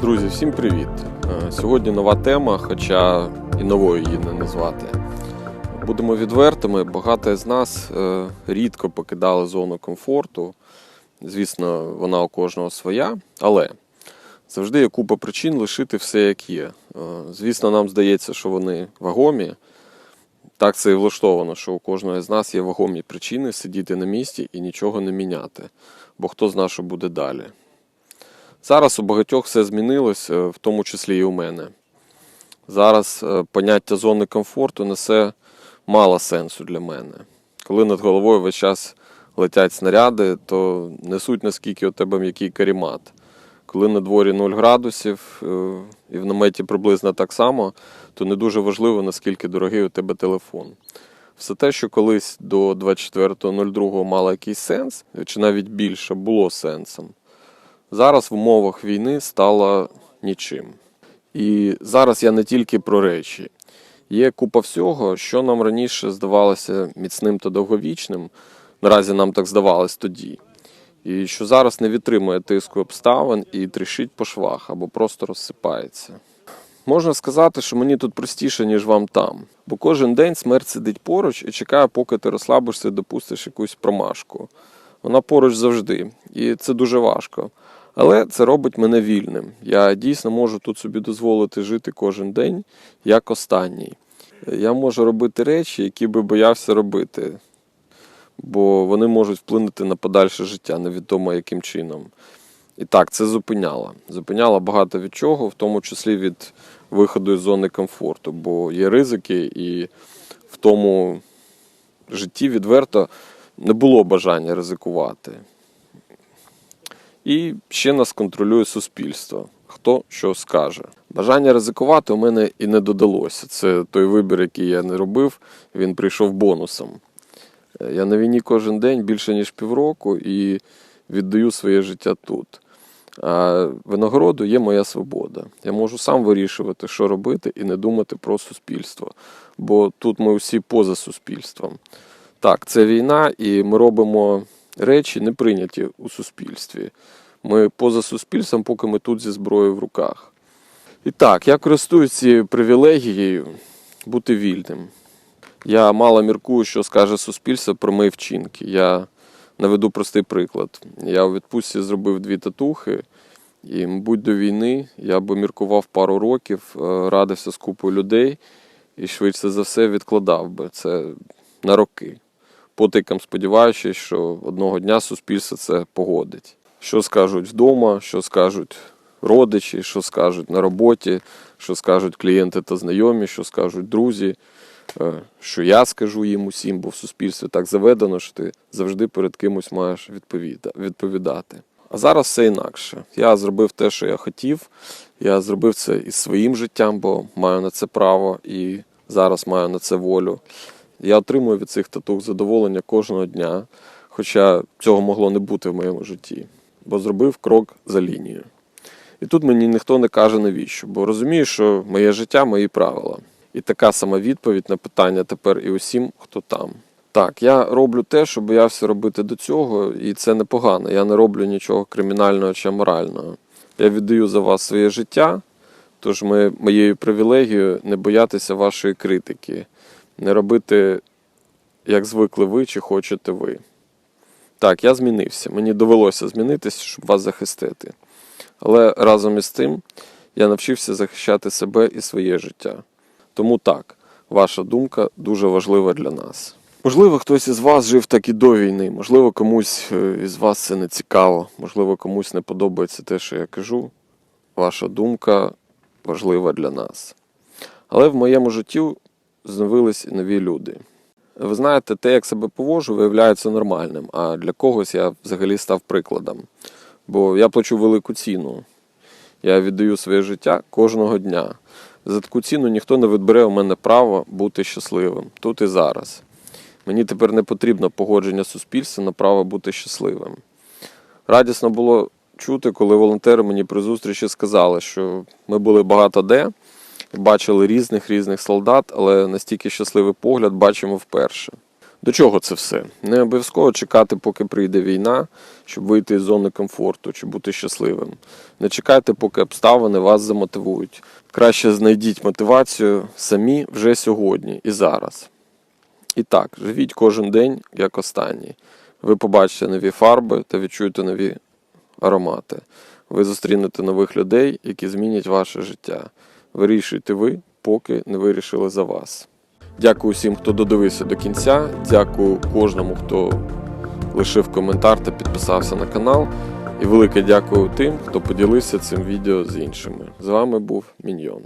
Друзі, всім привіт! Е, Сьогодні нова тема, хоча і новою її не назвати. Будемо відвертими, багато з нас е, рідко покидали зону комфорту. Звісно, вона у кожного своя, але завжди є купа причин лишити все як є. Е, Звісно, нам здається, що вони вагомі. Так це і влаштовано, що у кожного з нас є вагомі причини сидіти на місці і нічого не міняти, бо хто зна, що буде далі. Зараз у багатьох все змінилось, е, в тому числі і у мене. Зараз е, поняття зони комфорту несе мало сенсу для мене. Коли над головою весь час летять снаряди, то несуть наскільки у тебе м'який карімат. Коли на дворі 0 градусів е, і в наметі приблизно так само, то не дуже важливо, наскільки дорогий у тебе телефон. Все те, що колись до 24.02 мало якийсь сенс, чи навіть більше, було сенсом зараз в умовах війни стало нічим. І зараз я не тільки про речі. Є купа всього, що нам раніше здавалося міцним та довговічним, наразі нам так здавалось тоді, і що зараз не відтримує тиску обставин і тріщить по швах або просто розсипається. Можна сказати, що мені тут простіше, ніж вам там, бо кожен день смерть сидить поруч і чекає, поки ти розслабишся і допустиш якусь промашку. Вона поруч завжди, і це дуже важко. Але це робить мене вільним. Я дійсно можу тут собі дозволити жити кожен день як останній. Я можу робити речі, які би боявся робити, бо вони можуть вплинути на подальше життя, невідомо яким чином. І так, це зупиняло. Зупиняло багато від чого, в тому числі від виходу із зони комфорту, бо є ризики, і в тому житті відверто не було бажання ризикувати. І ще нас контролює суспільство. Хто що скаже. Бажання ризикувати у мене і не додалося. Це той вибір, який я не робив, він прийшов бонусом. Е, Я на війні кожен день більше ніж півроку і віддаю своє життя тут. А винагороду є моя свобода. Я можу сам вирішувати, що робити, і не думати про суспільство. Бо тут ми всі поза суспільством. Так, це війна, і ми робимо речі, не прийняті у суспільстві. Ми поза суспільством, поки ми тут зі зброєю в руках. І так, я користуюсь цією привілегією бути вільним. Я мало міркую, що скаже суспільство про мої вчинки. Я наведу простий приклад. Я у відпустці зробив дві татухи, і, мабуть, до війни я би міркував пару років, е, радився з купою людей і швидше за все відкладав би це на роки потикам сподіваючись, що одного дня суспільство це погодить. Що скажуть вдома, що скажуть родичі, що скажуть на роботі, що скажуть клієнти та знайомі, що скажуть друзі, е, що я скажу їм усім, бо в суспільстві так заведено, що ти завжди перед кимось маєш відповідати. А зараз все інакше. Я зробив те, що я хотів. Я зробив це із своїм життям, бо маю на це право і зараз маю на це волю. Я отримую від цих татух задоволення кожного дня, хоча цього могло не бути в моєму житті, бо зробив крок за лінією. І тут мені ніхто не каже навіщо, бо розумію, що моє життя мої правила. І така сама відповідь на питання тепер і усім, хто там. Так, я роблю те, що боявся робити до цього, і це непогано. Я не роблю нічого кримінального чи аморального. Я віддаю за вас своє життя, тож ми, моєю привілегією не боятися вашої критики, не робити, як звикли ви чи хочете ви. Так, я змінився. Мені довелося змінитися, щоб вас захистити. Але разом із тим я навчився захищати себе і своє життя. Тому так, ваша думка дуже важлива для нас. Можливо, хтось із вас жив так і до війни, можливо, комусь е, із вас це не цікаво, можливо, комусь не подобається те, що я кажу. Ваша думка важлива для нас. Але в моєму житті з'явились нові люди. Ви знаєте, те, як себе поводжу, виявляється нормальним, а для когось я взагалі став прикладом. Бо я плачу велику ціну. Я віддаю своє життя кожного дня. За таку ціну ніхто не відбере у мене право бути щасливим тут і зараз. Мені тепер не потрібно погодження суспільства на право бути щасливим. Радісно було чути, коли волонтери мені при зустрічі сказали, що ми були багато де, бачили різних різних солдат, але настільки щасливий погляд бачимо вперше. До чого це все? Не обов'язково чекати, поки прийде війна, щоб вийти з зони комфорту чи бути щасливим. Не чекайте, поки обставини вас замотивують. Краще знайдіть мотивацію самі вже сьогодні і зараз. І так, живіть кожен день як останній. Ви побачите нові фарби та відчуєте нові аромати. Ви зустрінете нових людей, які змінять ваше життя. Вирішуйте ви, поки не вирішили за вас. Дякую всім, хто додивився до кінця. Дякую кожному, хто лишив коментар та підписався на канал. І велике дякую тим, хто поділився цим відео з іншими. З вами був Міньйон.